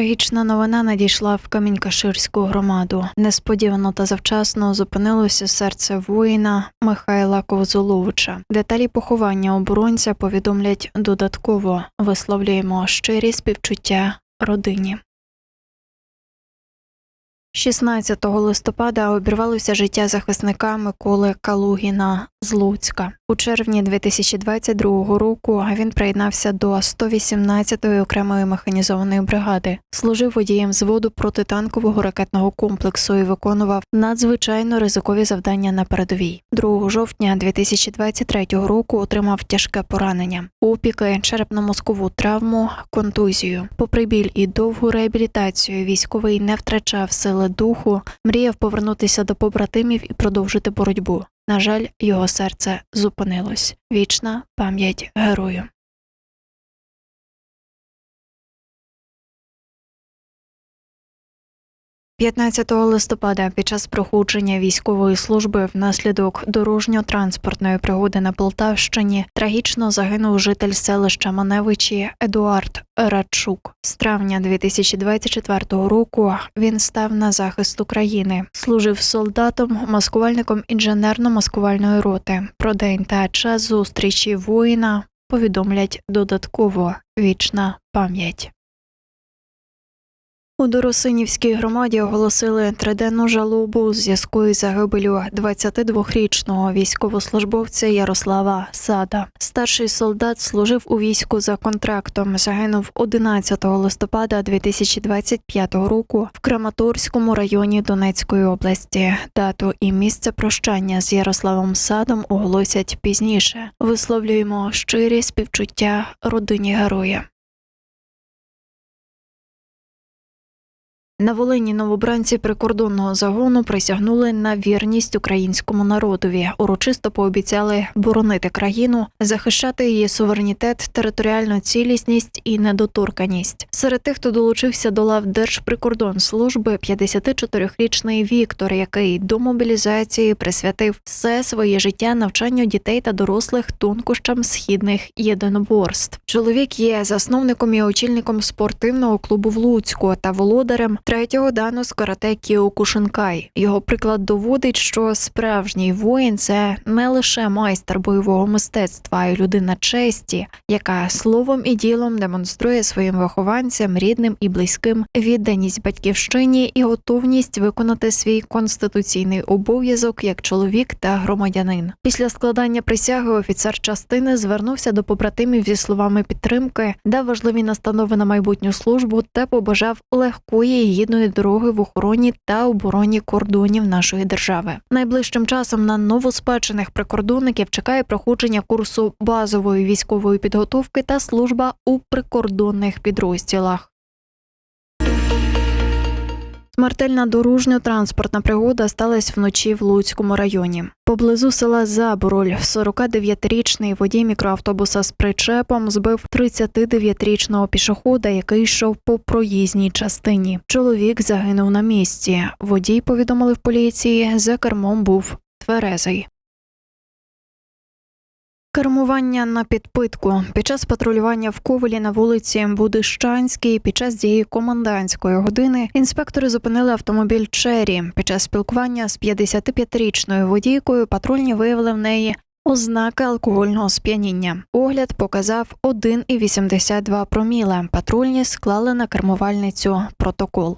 Трагічна новина надійшла в Камінькаширську громаду. Несподівано та завчасно зупинилося серце воїна Михайла Ковзоловича. Деталі поховання оборонця повідомлять додатково. Висловлюємо щирі співчуття родині. 16 листопада обірвалося життя захисника Миколи Калугіна з Луцька. У червні 2022 року він приєднався до 118-ї окремої механізованої бригади, служив водієм взводу протитанкового ракетного комплексу і виконував надзвичайно ризикові завдання на передовій. 2 жовтня 2023 року отримав тяжке поранення, опіки, черепно-мозкову травму, контузію. Попри біль і довгу реабілітацію, військовий не втрачав сили духу, мріяв повернутися до побратимів і продовжити боротьбу. На жаль, його серце зупинилось. Вічна пам'ять герою. «15 листопада під час проходження військової служби внаслідок дорожньо-транспортної пригоди на Полтавщині трагічно загинув житель селища Маневичі Едуард Радчук. З травня 2024 року він став на захист України, служив солдатом, маскувальником інженерно-маскувальної роти. Про день та час зустрічі воїна повідомлять додатково вічна пам'ять. У Доросинівській громаді оголосили триденну жалобу у зв'язку із загибелю 22-річного військовослужбовця Ярослава Сада. Старший солдат служив у війську за контрактом. Загинув 11 листопада 2025 року в Краматорському районі Донецької області. Дату і місце прощання з Ярославом Садом оголосять пізніше. Висловлюємо щирі співчуття родині героя. На Волині новобранці прикордонного загону присягнули на вірність українському народові. Урочисто пообіцяли боронити країну, захищати її суверенітет, територіальну цілісність і недоторканість. Серед тих, хто долучився до лав Держприкордонслужби, 54-річний Віктор, який до мобілізації присвятив все своє життя навчанню дітей та дорослих тонкощам східних єдиноборств. Чоловік є засновником і очільником спортивного клубу в Луцьку та володарем третього дану з карате Кіокушинкай. Його приклад доводить, що справжній воїн це не лише майстер бойового мистецтва, а й людина честі, яка словом і ділом демонструє своїм вихованцям, рідним і близьким відданість батьківщині і готовність виконати свій конституційний обов'язок як чоловік та громадянин. Після складання присяги офіцер частини звернувся до побратимів зі словами підтримки, дав важливі настанови на майбутню службу та побажав легкої і гідної дороги в охороні та обороні кордонів нашої держави. Найближчим часом на новоспечених прикордонників чекає проходження курсу базової військової підготовки та служба у прикордонних підрозділах. Смертельна дорожньо-транспортна пригода сталася вночі в Луцькому районі. Поблизу села Забороль 49-річний водій мікроавтобуса з причепом збив 39-річного пішохода, який йшов по проїзній частині. Чоловік загинув на місці. Водій повідомили в поліції, за кермом був тверезий. Кермування на підпитку під час патрулювання в Ковелі на вулиці Будищанській під час дії комендантської години інспектори зупинили автомобіль Чері. Під час спілкування з 55-річною водійкою патрульні виявили в неї ознаки алкогольного сп'яніння. Огляд показав 1,82 проміле. Патрульні склали на кермувальницю протокол.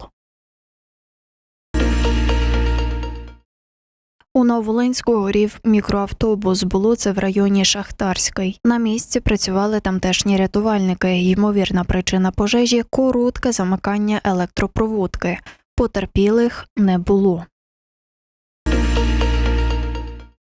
У Новолинську горів мікроавтобус. Було це в районі Шахтарський. На місці працювали тамтешні рятувальники. Ймовірна причина пожежі коротке замикання електропроводки. Потерпілих не було.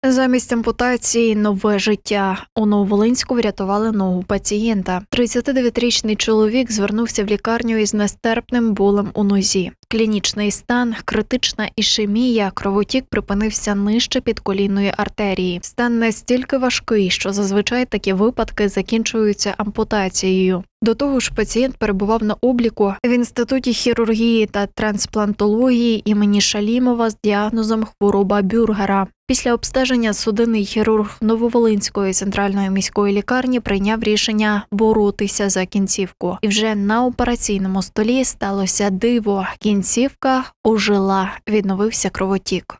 Замість ампутації нове життя. У Нововолинську врятували ногу пацієнта. 39-річний чоловік звернувся в лікарню із нестерпним болем у нозі. Клінічний стан, критична ішемія, кровотік припинився нижче підколінної артерії. Стан настільки важкий, що зазвичай такі випадки закінчуються ампутацією. До того ж, пацієнт перебував на обліку в інституті хірургії та трансплантології імені Шалімова з діагнозом хвороба бюргера. Після обстеження судинний хірург Нововолинської центральної міської лікарні прийняв рішення боротися за кінцівку. І вже на операційному столі сталося диво. Кінцівка ожила, відновився кровотік.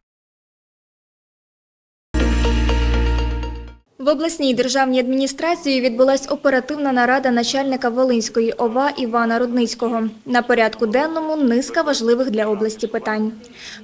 В обласній державній адміністрації відбулась оперативна нарада начальника Волинської ОВА Івана Рудницького. На порядку денному низка важливих для області питань.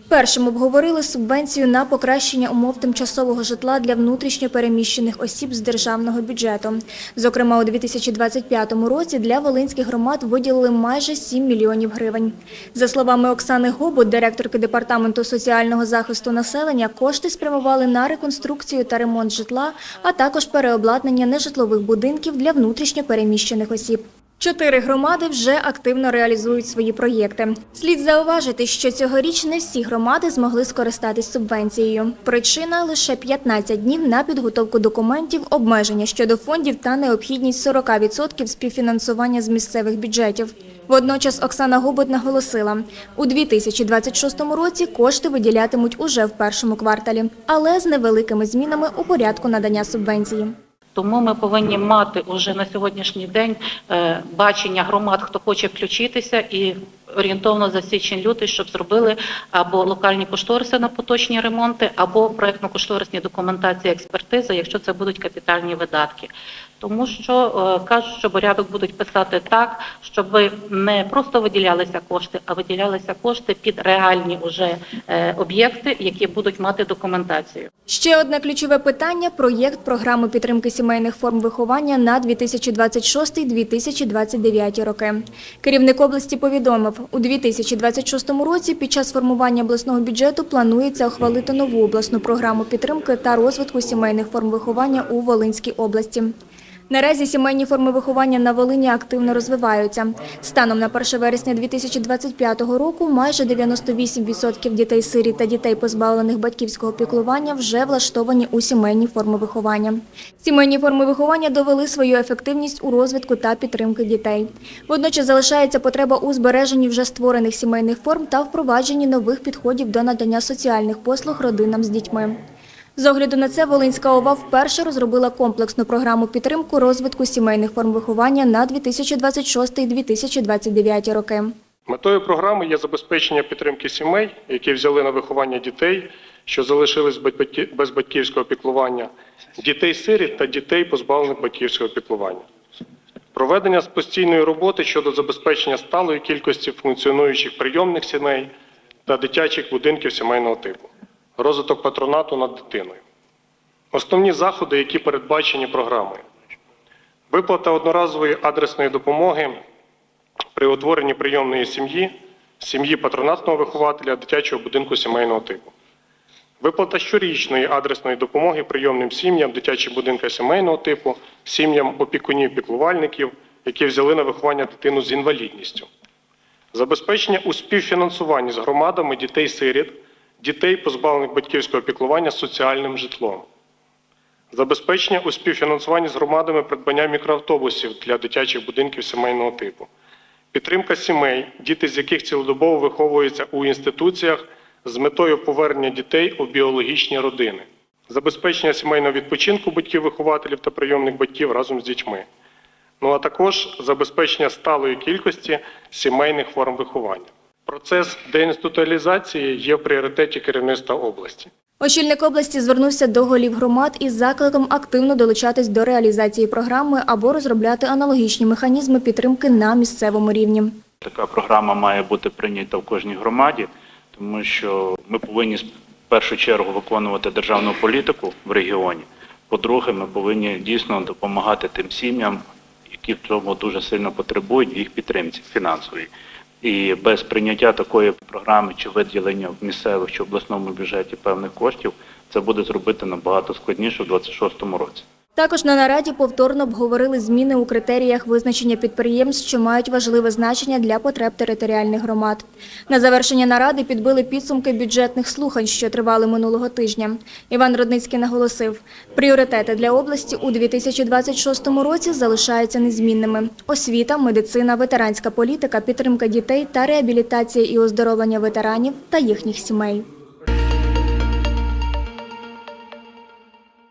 Першим обговорили субвенцію на покращення умов тимчасового житла для внутрішньо переміщених осіб з державного бюджету. Зокрема, у 2025 році для волинських громад виділили майже 7 мільйонів гривень. За словами Оксани Гобут, директорки департаменту соціального захисту населення, кошти спрямували на реконструкцію та ремонт житла, а також переобладнання нежитлових будинків для внутрішньо переміщених осіб. Чотири громади вже активно реалізують свої проєкти. Слід зауважити, що цьогоріч не всі громади змогли скористатись субвенцією. Причина лише 15 днів на підготовку документів, обмеження щодо фондів та необхідність 40% співфінансування з місцевих бюджетів. Водночас Оксана Губот наголосила, у 2026 році кошти виділятимуть уже в першому кварталі, але з невеликими змінами у порядку надання субвенції. Тому ми повинні мати уже на сьогоднішній день е, бачення громад, хто хоче включитися, і орієнтовно за січень-лютий, щоб зробили або локальні кошториси на поточні ремонти, або проектно-кошторисні документації експертизи, якщо це будуть капітальні видатки. Тому що е, кажуть, що порядок будуть писати так, щоб не просто виділялися кошти, а виділялися кошти під реальні уже е, об'єкти, які будуть мати документацію. Ще одне ключове питання – проєкт програми підтримки сімейних форм виховання на 2026-2029 роки. Керівник області повідомив, у 2026 році під час формування обласного бюджету планується ухвалити нову обласну програму підтримки та розвитку сімейних форм виховання у Волинській області. Наразі сімейні форми виховання на Волині активно розвиваються. Станом на 1 вересня 2025 року майже 98% дітей-сиріт та дітей, позбавлених батьківського піклування, вже влаштовані у сімейні форми виховання. Сімейні форми виховання довели свою ефективність у розвитку та підтримки дітей. Водночас залишається потреба у збереженні вже створених сімейних форм та впровадженні нових підходів до надання соціальних послуг родинам з дітьми. З огляду на це Волинська ОВА вперше розробила комплексну програму підтримку розвитку сімейних форм виховання на 2026-2029 роки. Метою програми є забезпечення підтримки сімей, які взяли на виховання дітей, що залишились без батьківського піклування, дітей-сиріт та дітей, позбавлених батьківського піклування. Проведення з постійної роботи щодо забезпечення сталої кількості функціонуючих прийомних сімей та дитячих будинків сімейного типу. Розвиток патронату над дитиною. Основні заходи, які передбачені програмою. Виплата одноразової адресної допомоги при утворенні прийомної сім'ї, сім'ї патронатного вихователя дитячого будинку сімейного типу. Виплата щорічної адресної допомоги прийомним сім'ям дитячого будинку сімейного типу, сім'ям опікунів-піклувальників, які взяли на виховання дитину з інвалідністю. Забезпечення у співфінансуванні з громадами дітей-сиріт, дітей, позбавлених батьківського піклування соціальним житлом. Забезпечення у співфінансуванні з громадами придбання мікроавтобусів для дитячих будинків сімейного типу. Підтримка сімей, діти з яких цілодобово виховуються у інституціях з метою повернення дітей у біологічні родини. Забезпечення сімейного відпочинку батьків-вихователів та прийомних батьків разом з дітьми. Ну а також забезпечення сталої кількості сімейних форм виховання. Процес деінституалізації є в пріоритеті керівництва області. Очільник області звернувся до голів громад із закликом активно долучатись до реалізації програми або розробляти аналогічні механізми підтримки на місцевому рівні. Така програма має бути прийнята в кожній громаді, тому що ми повинні в першу чергу виконувати державну політику в регіоні. По-друге, ми повинні дійсно допомагати тим сім'ям, які в цьому дуже сильно потребують їх підтримці фінансовій. І без прийняття такої програми чи виділення в місцевих чи обласному бюджеті певних коштів це буде зробити набагато складніше в 2026 році. Також на нараді повторно обговорили зміни у критеріях визначення підприємств, що мають важливе значення для потреб територіальних громад. На завершення наради підбили підсумки бюджетних слухань, що тривали минулого тижня. Іван Родницький наголосив, пріоритети для області у 2026 році залишаються незмінними: освіта, медицина, ветеранська політика, підтримка дітей та реабілітація і оздоровлення ветеранів та їхніх сімей.